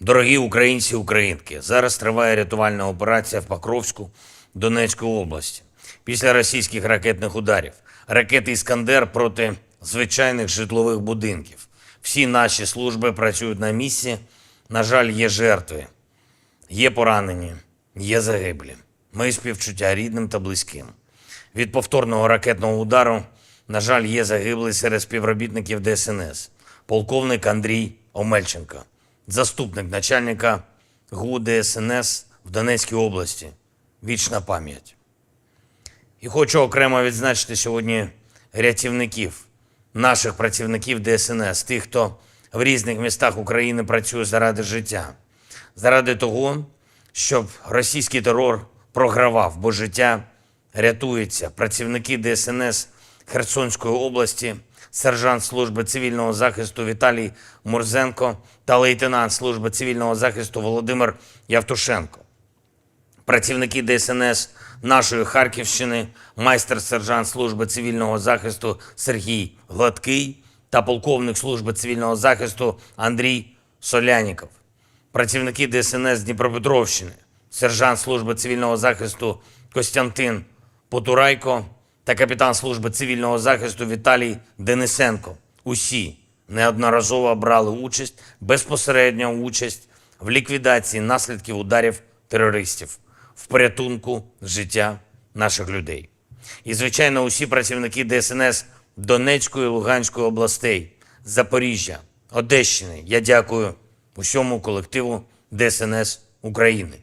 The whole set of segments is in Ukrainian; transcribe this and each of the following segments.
Дорогі українці українки, зараз триває рятувальна операція в Покровську Донецької області. Після російських ракетних ударів ракети Іскандер проти звичайних житлових будинків. Всі наші служби працюють на місці. На жаль, є жертви, є поранені, є загиблі. Мої співчуття рідним та близьким. Від повторного ракетного удару, на жаль, є загиблий серед співробітників ДСНС, полковник Андрій Омельченко, заступник начальника ГУ ДСНС в Донецькій області. Вічна пам'ять. І хочу окремо відзначити сьогодні рятівників, наших працівників ДСНС, тих, хто в різних містах України працює заради життя, заради того, щоб російський терор програвав, бо життя рятується. Працівники ДСНС Херсонської області, сержант служби цивільного захисту Віталій Мурзенко та лейтенант служби цивільного захисту Володимир Явтушенко. Працівники ДСНС нашої Харківщини, майстер-сержант служби цивільного захисту Сергій Гладкий та полковник служби цивільного захисту Андрій Соляніков, працівники ДСНС Дніпропетровщини, сержант служби цивільного захисту Костянтин Потурайко та капітан служби цивільного захисту Віталій Денисенко. Усі неодноразово брали участь, безпосередньо участь в ліквідації наслідків ударів терористів, в порятунку життя наших людей. І, звичайно, усі працівники ДСНС Донецької, Луганської областей, Запоріжжя, Одещини. Я дякую усьому колективу ДСНС України.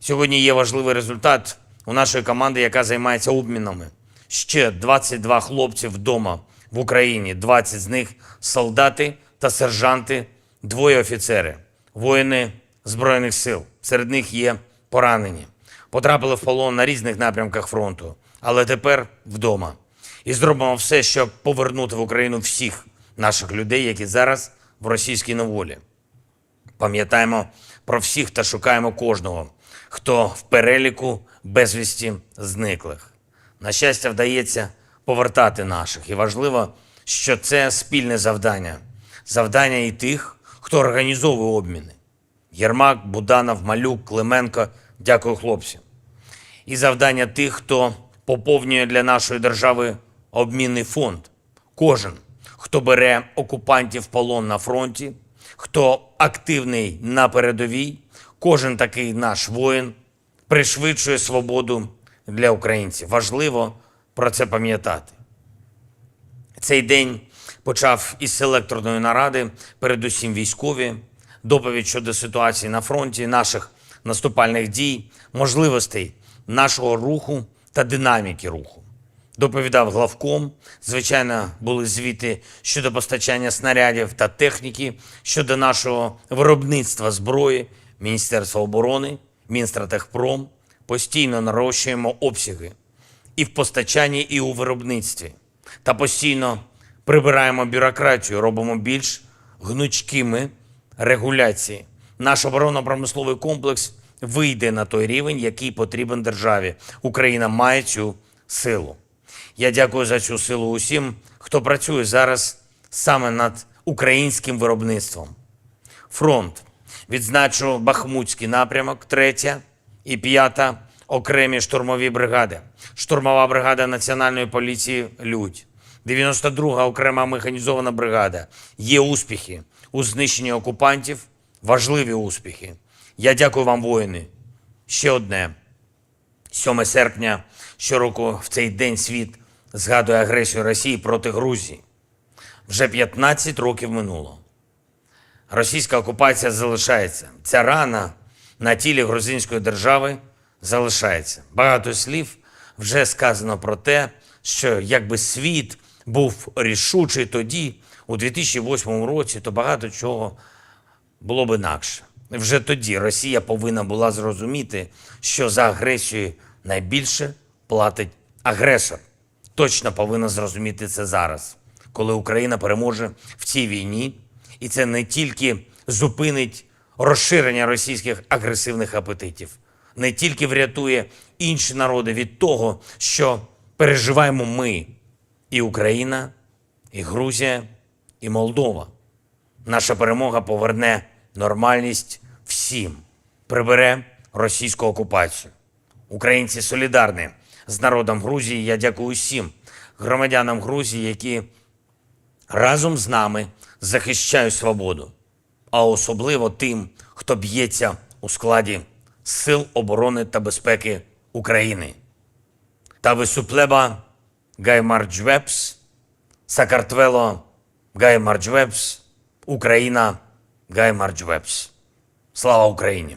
Сьогодні є важливий результат у нашої команди, яка займається обмінами. Ще 22 хлопці вдома в Україні, 20 з них солдати та сержанти, двоє офіцери, воїни Збройних сил. Серед них є поранені. Потрапили в полон на різних напрямках фронту, але тепер вдома. І зробимо все, щоб повернути в Україну всіх наших людей, які зараз в російській неволі. Пам'ятаємо про всіх та шукаємо кожного, хто в переліку безвісті зниклих. На щастя, вдається повертати наших. І важливо, що це спільне завдання. Завдання і тих, хто організовує обміни. Єрмак, Буданов, Малюк, Клименко. Дякую хлопцям. І завдання тих, хто поповнює для нашої держави обмінний фонд. Кожен, хто бере окупантів полон на фронті, хто активний на передовій, кожен такий наш воїн пришвидшує свободу для українців. Важливо про це пам'ятати. Цей день почав із селекторної наради, передусім військові, доповідь щодо ситуації на фронті, наших наступальних дій, можливостей нашого руху та динаміки руху. Доповідав главком. Звичайно, були звіти щодо постачання снарядів та техніки, щодо нашого виробництва зброї, Міністерства оборони, Мінстратехпром. Постійно нарощуємо обсяги і в постачанні, і у виробництві. Та постійно прибираємо бюрократію, робимо більш гнучкими регуляції. Наш оборонно-промисловий комплекс вийде на той рівень, який потрібен державі. Україна має цю силу. Я дякую за цю силу усім, хто працює зараз саме над українським виробництвом. Фронт. Відзначу Бахмутський напрямок, третя і п'ята окремі штурмові бригади. Штурмова бригада Національної поліції Людь. 92-га окрема механізована бригада. Є успіхи у знищенні окупантів, важливі успіхи. Я дякую вам, воїни. Ще одне. 7 серпня щороку в цей день світ згадує агресію Росії проти Грузії. Вже 15 років минуло. Російська окупація залишається. Ця рана на тілі грузинської держави залишається. Багато слів вже сказано про те, що якби світ був рішучий тоді, у 2008 році, то багато чого було б інакше. Вже тоді Росія повинна була зрозуміти, що за агресію найбільше платить агресор. Точно повинна зрозуміти це зараз, коли Україна переможе в цій війні, і це не тільки зупинить розширення російських агресивних апетитів, не тільки врятує інші народи від того, що переживаємо ми, і Україна, і Грузія, і Молдова. Наша перемога поверне нормальність всім, прибере російську окупацію. Українці солідарні з народом Грузії. Я дякую всім громадянам Грузії, які разом з нами захищають свободу, а особливо тим, хто б'ється у складі Сил оборони та безпеки України. Та висуплеба Гаймарджвепс, Сакартвело Гаймарджвепс, Україна Гаймарджвепс. Слава Україні!